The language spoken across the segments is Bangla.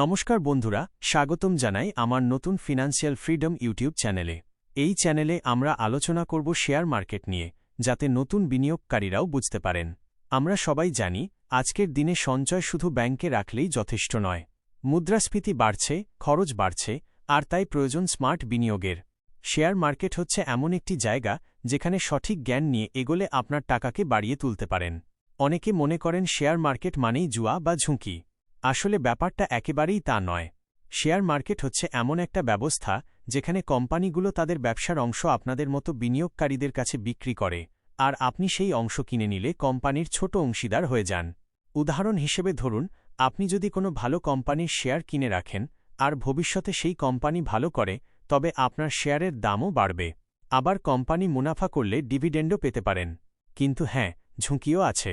নমস্কার বন্ধুরা, স্বাগতম জানাই আমার নতুন ফিনান্সিয়াল ফ্রিডম ইউটিউব চ্যানেলে। এই চ্যানেলে আমরা আলোচনা করব শেয়ার মার্কেট নিয়ে, যাতে নতুন বিনিয়োগকারীরাও বুঝতে পারেন। আমরা সবাই জানি, আজকের দিনে সঞ্চয় শুধু ব্যাংকে রাখলেই যথেষ্ট নয়। মুদ্রাস্ফীতি বাড়ছে, খরচ বাড়ছে, আর তাই প্রয়োজন স্মার্ট বিনিয়োগের। শেয়ার মার্কেট হচ্ছে এমন একটি জায়গা, যেখানে সঠিক জ্ঞান নিয়ে এগোলে আপনার টাকাকে বাড়িয়ে তুলতে পারেন। অনেকে মনে করেন শেয়ার মার্কেট মানেই জুয়া বা ঝুঁকি। আসলে ব্যাপারটা একেবারেই তা নয়। শেয়ার মার্কেট হচ্ছে এমন একটা ব্যবস্থা, যেখানে কোম্পানিগুলো তাদের ব্যবসার অংশ আপনাদের মতো বিনিয়োগকারীদের কাছে বিক্রি করে, আর আপনি সেই অংশ কিনে নিলে কোম্পানির ছোট অংশীদার হয়ে যান। উদাহরণ হিসেবে ধরুন, আপনি যদি কোনো ভালো কোম্পানির শেয়ার কিনে রাখেন, আর ভবিষ্যতে সেই কোম্পানি ভালো করে, তবে আপনার শেয়ারের দামও বাড়বে। আবার কোম্পানি মুনাফা করলে ডিভিডেন্ডও পেতে পারেন। কিন্তু হ্যাঁ ঝুঁকিও আছে।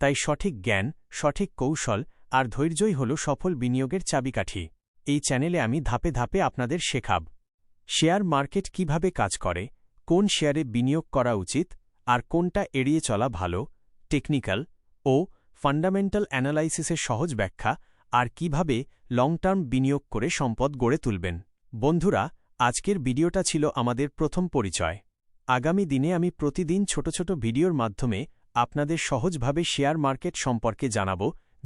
তাই সঠিক জ্ঞান, সঠিক কৌশল আর ধৈর্যই হল সফল বিনিয়োগের চাবিকাঠি। এই চ্যানেলে আমি ধাপে ধাপে আপনাদের শেখাব। শেয়ার মার্কেট কীভাবে কাজ করে, কোন শেয়ারে বিনিয়োগ করা উচিত, আর কোনটা এড়িয়ে চলা ভালো, টেকনিক্যাল ও ফান্ডামেন্টাল অ্যানালাইসিসের সহজ ব্যাখ্যা, আর কীভাবে লং টার্ম বিনিয়োগ করে সম্পদ গড়ে তুলবেন। বন্ধুরা, আজকের ভিডিওটা ছিল আমাদের প্রথম পরিচয়। আগামী দিনে আমি প্রতিদিন ছোট ছোট ভিডিওর মাধ্যমে আপনাদের সহজভাবে শেয়ার মার্কেট সম্পর্কে জানাব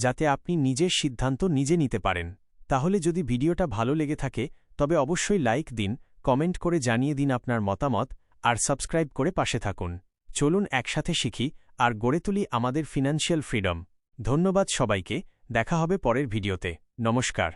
যাতে আপনি নিজের সিদ্ধান্ত নিজে নিতে পারেন। তাহলে যদি ভিডিওটা ভালো লেগে থাকে, তবে অবশ্যই লাইক দিন, কমেন্ট করে জানিয়ে দিন আপনার মতামত, আর সাবস্ক্রাইব করে পাশে থাকুন। চলুন একসাথে শিখি, আর গড়ে তুলি আমাদের ফিনান্সিয়াল ফ্রিডম। ধন্যবাদ সবাইকে, দেখা হবে পরের ভিডিওতে। নমস্কার।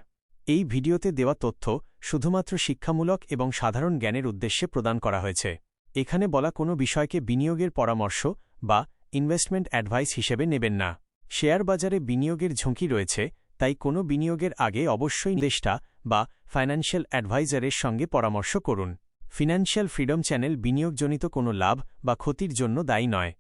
এই ভিডিওতে দেওয়া তথ্য শুধুমাত্র শিক্ষামূলক এবং সাধারণ জ্ঞানের উদ্দেশ্যে প্রদান করা হয়েছে। এখানে বলা কোনো বিষয়কে বিনিয়োগের পরামর্শ বা ইনভেস্টমেন্ট অ্যাডভাইস হিসেবে নেবেন না। শেয়ার বাজারে বিনিয়োগের ঝুঁকি রয়েছে, তাই কোনো বিনিয়োগের আগে অবশ্যই দেশটা বা ফাইন্যান্সিয়াল অ্যাডভাইজারের সঙ্গে পরামর্শ করুন। ফিনান্সিয়াল ফ্রিডম চ্যানেল বিনিয়োগজনিত কোনো লাভ বা ক্ষতির জন্য দায়ী নয়।